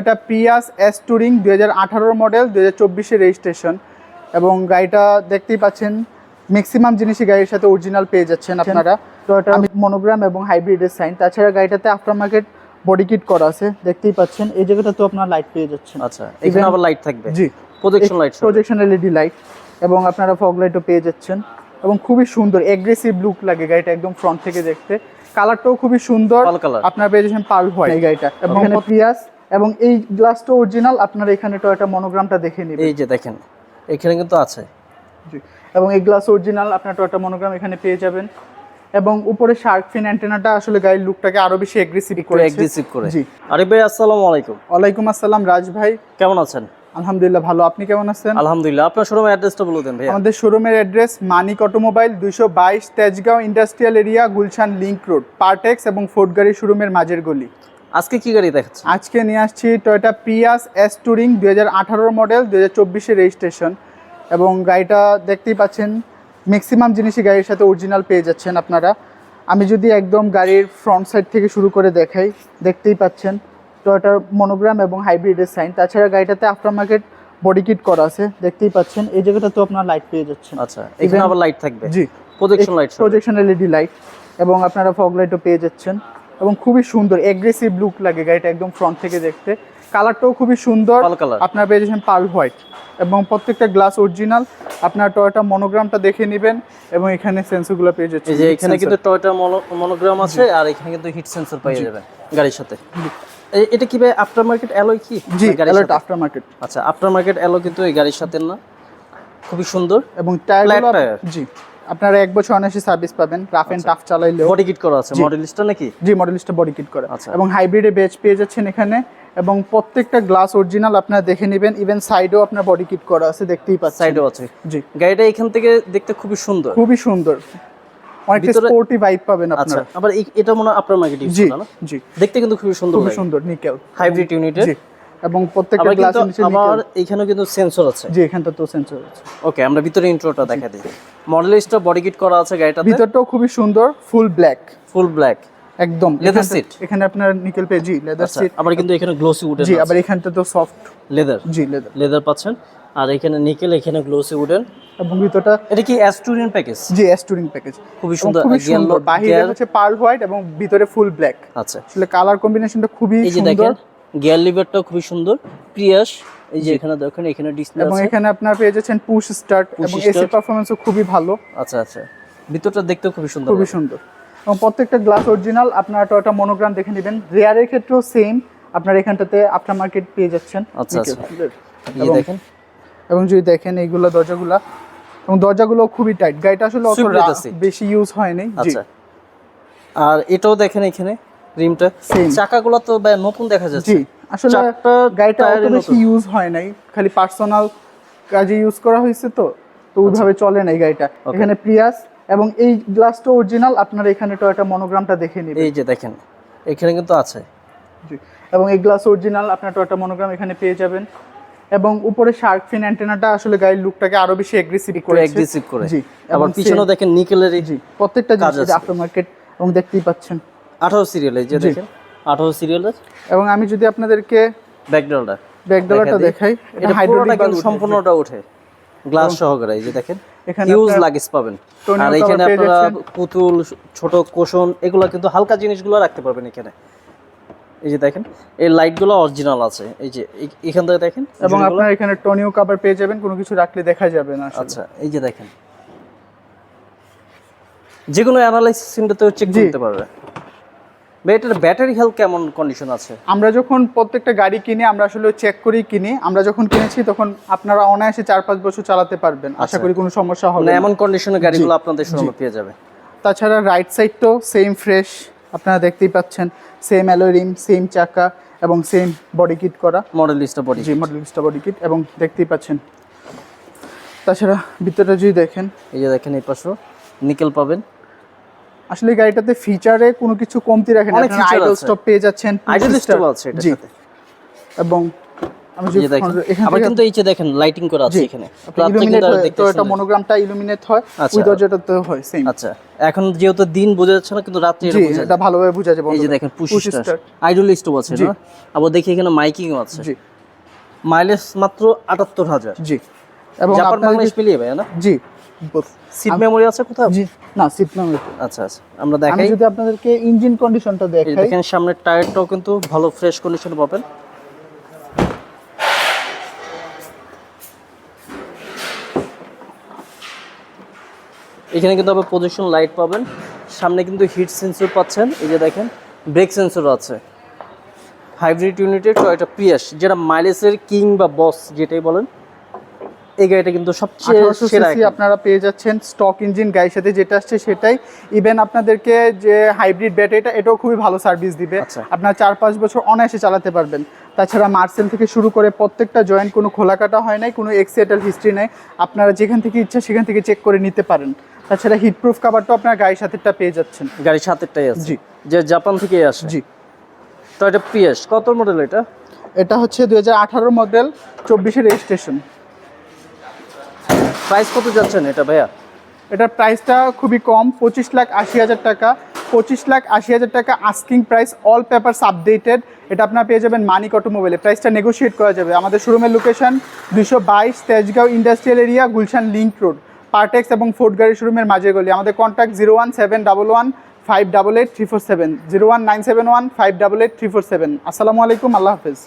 এটা পিয়াস S Turing দুই হাজার মডেল দুই হাজার রেজিস্ট্রেশন এবং গাড়িটা দেখতেই পাচ্ছেন ম্যাক্সিমাম জিনিসই গাড়ির সাথে অরিজিনাল পেয়ে যাচ্ছেন আপনারা। তো এটা মনোগ্রাম এবং হাইব্রিডের সাইন তাছাড়া গাড়িটাতে আফটার মার্কেট বডি কিট করা আছে দেখতেই পাচ্ছেন। এই জায়গাটা তো আপনার লাইট পেয়ে যাচ্ছেন। আচ্ছা এখানে আবার লাইট থাকবে? জি। Projection light projection LED light এবং আপনারা ফগ লাইটও পেয়ে যাচ্ছেন। এবং খুবই সুন্দর এগ্রেসিভ লুক লাগে গাড়িটা একদম ফ্রন্ট থেকে দেখতে। কালারটাও খুবই সুন্দর। আপনার পেয়ে যাচ্ছেন পাল হোয়াইট এই গাড়িটা। এবং এখানে প্রিয়াস এবং এই গ্লাসটা অরিজিনাল আপনার এখানে টয়টা মনোগ্রামটা দেখে নেবেন। এই যে দেখেন এখানে কিন্তু আছে। জি। এবং এই গ্লাস অরিজিনাল আপনার টয়টা মনোগ্রাম এখানে পেয়ে যাবেন। এবং উপরে শার্ক ফিন অ্যান্টেনাটা আসলে গাড়ির লুকটাকে আরও বেশি এগ্রেসিভ করে অ্যাগ্রেসিভ করে। জি। আরিফ ভাই আসসালামু আলাইকুম। ওয়ালাইকুম আসসালাম রাজ ভাই। কেমন আছেন? আলহামদুলিল্লাহ ভালো। আপনি কেমন আছেন? আলহামদুলিল্লাহ। আপনার শোরুমের অ্যাড্রেসটা বলে দেন ভাইয়া। আমাদের শোরুমের অ্যাড্রেস মানিক অটোমোবাইল দুইশো বাইশ Tejgaon industrial area Gulshan link road Partex এবং ফোর্ট গাড়ি শোরুমের মাঝের গলি। আজকে কি গাড়ি দেখাচ্ছেন? আজকে নিয়ে আসছি টয়োটা প্রিয়াস এস টুরিং দুই হাজার আঠারোর মডেল দুই হাজার চব্বিশের রেজিস্ট্রেশন এবং গাড়িটা দেখতেই পাচ্ছেন ম্যাক্সিমাম জিনিসই গাড়ির সাথে অরিজিনাল পেয়ে যাচ্ছেন আপনারা। আমি যদি একদম গাড়ির ফ্রন্ট সাইড থেকে শুরু করে দেখাই দেখতেই পাচ্ছেন টয়োটার মনোগ্রাম এবং হাইব্রিডের সাইন তাছাড়া গাড়িটাতে আফটার মার্কেট বডি কিট করা আছে দেখতেই পাচ্ছেন। এই জায়গাটা তো আপনার লাইট পেয়ে যাচ্ছেন। আচ্ছা এখানে আবার লাইট থাকবে? জি projection light projection LED light এবং আপনারা ফগ লাইটও পেয়ে যাচ্ছেন। এবং খুবই সুন্দর এগ্রেসিভ লুক লাগে গাড়িটা একদম ফ্রন্ট থেকে দেখতে। কালারটাও খুবই সুন্দর। আপনারা পেয়ে যাচ্ছেন পাল হোয়াইট এবং প্রত্যেকটা গ্লাস অরিজিনাল আপনার টয়টা মনোগ্রামটা দেখে নেবেন এবং এখানে সেন্সরগুলো পেয়ে যাচ্ছে যে এখানে কিন্তু টয়টা মনোগ্রাম আছে আর এখানে কিন্তু হিট সেন্সর পেয়ে যাবেন গাড়ির সাথে। এটা কি ভাই আফটার মার্কেট অ্যালয় কি? জি সাথে? আফটার মার্কেট আচ্ছা আফটার মার্কেট অ্যালো কিন্তু এই গাড়ির সাথে না। খুবই সুন্দর। এবং টায়ার জি। আপনারা এক বছর অনায়াসে সার্ভিস পাবেন রাফ এন্ড টাফ চালাইলেও। বডি কিট করা আছে মডেলিস্টটা নাকি? জি মডেলিস্টটা বডি কিট করে। আচ্ছা। এবং হাইব্রিডে বেচ পেয়ে যাচ্ছেন এখানে এবং প্রত্যেকটা গ্লাস অরিজিনাল আপনারা দেখে নেবেন ইভেন সাইডেও আপনার বডি কিট করা আছে দেখতেই পাচ্ছেন। সাইডেও আছে। জি। গাড়িটা এখান থেকে দেখতে খুবই সুন্দর। খুবই সুন্দর। অনেকটা স্পোর্টি ভাইব পাবেন আচ্ছা আপনারা। আবার এটা মনে হয় আফটার মার্কেট জি জি। দেখতে কিন্তু খুবই সুন্দর খুবই সুন্দর নিকেল। হাইব্রিড ইউনিটের জি। এবং প্রত্যেকটা গ্লাস আবার এখানেও কিন্তু সেন্সর আছে। জি এখানটা তো সেন্সর আছে। ওকে আমরা ভিতরে ইন্ট্রোটা দেখা দিই। মডেলিস্টটা বডি কিট করা আছে গাড়িটাতে? ভিতরটাও খুবই সুন্দর ফুল ব্ল্যাক ফুল ব্ল্যাক একদম। এখানটা- seat? এখানে আপনার নিকেল পেয়ে জি লেদার সিট আবার কিন্তু এখানে গ্লোসি উডেন জি আবার এখানটা তো সফট লেদার জি লেদার লেদার পাচ্ছেন। আর এখানে নিকেল এখানে গ্লোসি উডেন এবং ভিতরটা এটা কি অ্যাস্টুরিয়ান প্যাকেজ জি টুরিং প্যাকেজ খুবই সুন্দর খুবই সুন্দর। বাহিরে হচ্ছে পার্ল হোয়াইট এবং ভিতরে ফুল ব্ল্যাক আচ্ছা। আসলে কালার কম্বিনেশনটা খুবই সুন্দর। গিয়ার লিভারটাও খুবই সুন্দর। প্রিয়াস এই যে এখানে দেখেন এখানে ডিসপ্লে এবং এখানে আপনার পেয়ে যাচ্ছেন পুশ স্টার্ট এবং এসি start। পারফরমেন্সও খুবই ভালো। আচ্ছা আচ্ছা। ভিতরটা দেখতেও খুবই সুন্দর খুবই সুন্দর। এবং প্রত্যেকটা গ্লাস অরিজিনাল আপনারা টয়টা মনোগ্রাম দেখে নেবেন। রেয়ারের ক্ষেত্রেও সেম আপনার এখানটাতে আফটার মার্কেট পেয়ে যাচ্ছেন। আচ্ছা, আচ্ছা। এই দেখেন। এবং যদি দেখেন এইগুলো দরজাগুলা এবং দরজাগুলো খুবই টাইট গাড়িটা আসলে অত। বেশি ইউজ হয়নি। জি। আচ্ছা। আর এটাও দেখেন এখানে। রিমটা। চাকাগুলো তো নতুন দেখা যাচ্ছে। আসলে গাড়িটা অত বেশি ইউজ হয় নাই খালি পার্সোনাল কাজে ইউজ করা হয়েছে তো তো ওইভাবে চলে না এই গাড়িটা এখানে প্রিয়াস এবং এই গ্লাসটা অরিজিনাল আপনারা এখানে টয়টা মনোগ্রামটা দেখে নেবেন। এই যে দেখেন এখানে কিন্তু আছে। এবং এই গ্লাস অরিজিনাল আপনার টয়টা মনোগ্রাম এখানে পেয়ে যাবেন। এবং উপরে শার্ক ফিন অ্যান্টেনাটা আসলে গাড়ির লুকটাকে আরও বেশি এগ্রেসিভ করে অ্যাগ্রেসিভ করে জি এবং পিছনেও দেখেন নিকেলের জি প্রত্যেকটা জিনিস। আফটার মার্কেট এবং দেখতেই পাচ্ছেন। আঠারো সিরিয়াল যে দেখেন আঠারো সিরিয়ালের এবং আমি যদি আপনাদেরকে ব্যাকডলটা ব্যাকডলারটা দেখাই এটা হাইড্রোলিক সম্পূর্ণটা ওঠে গ্লাস সহকারে এই যে দেখেন এখানে হিউজ লাগেজ পাবেন। আর এখানে আপনারা পুতুল ছোট কোষণ এগুলো কিন্তু হালকা জিনিসগুলো রাখতে পারবেন এখানে। এই যে দেখেন এই লাইটগুলো অরিজিনাল আছে। এই যে এখান থেকে দেখেন এবং। আপনার এখানে টনিও কভার পেয়ে যাবেন কোনো কিছু রাখলে দেখা যাবে না আচ্ছা এই যে দেখেন। যে কোনো অ্যানালাইসিস সেন্টারতে চেক করতে পারবে। এটার ব্যাটারি হেলথ কেমন কন্ডিশন আছে? আমরা যখন প্রত্যেকটা গাড়ি কিনি আমরা আসলে চেক করেই কিনি। আমরা যখন কিনেছি তখন আপনারা অনায়াসে চার পাঁচ বছর চালাতে পারবেন। আশা আচ্ছা। করি কোনো সমস্যা হবে মানে না। এমন কন্ডিশনের গাড়িগুলো আপনাদের শোরুমে পেয়ে যাবে। তাছাড়া রাইট সাইডটাও সেম ফ্রেশ আপনারা দেখতেই পাচ্ছেন। সেম অ্যালোরিম সেম চাকা এবং সেম বডি কিট করা। মডেল লিস্টটা বডি জি মডেল বডি কিট এবং দেখতেই পাচ্ছেন। তাছাড়া ভিতরটা যদি দেখেন। এই যে দেখেন এই পাশে নিকেল পাবেন। আসলে গাড়িটাতে ফিচারে কোনো কিছু কমতি রাখেন অনেক আপনারা feature আইডল। স্টপ পেয়ে যাচ্ছেন আইডল স্টপ আছে এটার সাথে। এবং আমি যে দেখেন আবার কিন্তু এই যে দেখেন লাইটিং করা আছে এখানে। আপনি তো এটা মনোগ্রামটা ইলুমিনেট হয় আচ্ছা। ওই দরজাটাতে হয় সেম আচ্ছা। এখন যেহেতু দিন বোঝা যাচ্ছে না কিন্তু রাত্রে এটা বোঝা এটা ভালোভাবে বোঝা যাবে এই যে। দেখেন push Push start idle stop আছে না? আবার দেখি এখানে মাইকিংও আছে। জি। মাইলেজ মাত্র আটাত্তর হাজার। জি। এবং আপনার মিলিয়ে ভাই না? জি। সিট মেমোরি আছে কোথাও? না সিট মেমোরি আচ্ছা আচ্ছা। আমরা আমি দেখাই যদি আপনাদেরকে ইঞ্জিন কন্ডিশনটা দেখাই। দেখেন সামনের টায়ারটাও কিন্তু ভালো ফ্রেশ কন্ডিশনে পাবেন। এখানে কিন্তু আবার পজিশন লাইট পাবেন। সামনে কিন্তু হিট সেন্সর পাচ্ছেন। এই যে দেখেন ব্রেক সেন্সর আছে। হাইব্রিড ইউনিটের টয়টা প্রিয়াস যেটা মাইলেজের কিং বা বস যেটাই বলেন। এই গাড়িটা কিন্তু সবচেয়ে সেরা আপনারা পেয়ে যাচ্ছেন স্টক ইঞ্জিন গাড়ির সাথে যেটা আসছে সেটাই। ইভেন আপনাদেরকে যে হাইব্রিড ব্যাটারিটা এটাও খুবই ভালো সার্ভিস দিবে। আচ্ছা। আপনার চার পাঁচ বছর অনায়াসে চালাতে পারবেন। তাছাড়া মার্সেল থেকে শুরু করে প্রত্যেকটা জয়েন্ট কোনো খোলা কাটা হয় নাই কোনো এক্সিডেন্টাল হিস্ট্রি নেই। আপনারা যেখান থেকে ইচ্ছা সেখান থেকে চেক করে নিতে পারেন। তাছাড়া হিট প্রুফ কাভারটাও আপনার গাড়ির সাথেটা পেয়ে যাচ্ছেন। গাড়ির সাথেরটাই আছে। জি। যে জাপান থেকে আসে। জি। টয়টা প্রিয়াস কত মডেল এটা? এটা হচ্ছে দুই হাজার আঠারো মডেল চব্বিশের রেজিস্ট্রেশন প্রাইস কত যাচ্ছেন এটা ভাইয়া? এটার প্রাইসটা খুবই কম, পঁচিশ লাখ আশি হাজার টাকা। পঁচিশ লাখ আশি হাজার টাকা asking price all papers updated এটা আপনার পেয়ে যাবেন মানিক অটোমোবাইলে প্রাইসটা নেগোশিয়েট করা যাবে। আমাদের শোরুমের লোকেশন দুশো বাইশ, Tejgaon industrial area Gulshan link road Partex এবং ফোর্ট গাড়ি শোরুমের মাঝে গলি। আমাদের contact zero one seven double one five double eight three four seven zero one nine seven one five double eight three four seven আসসালামু আলাইকুম, আল্লাহ হাফেজ।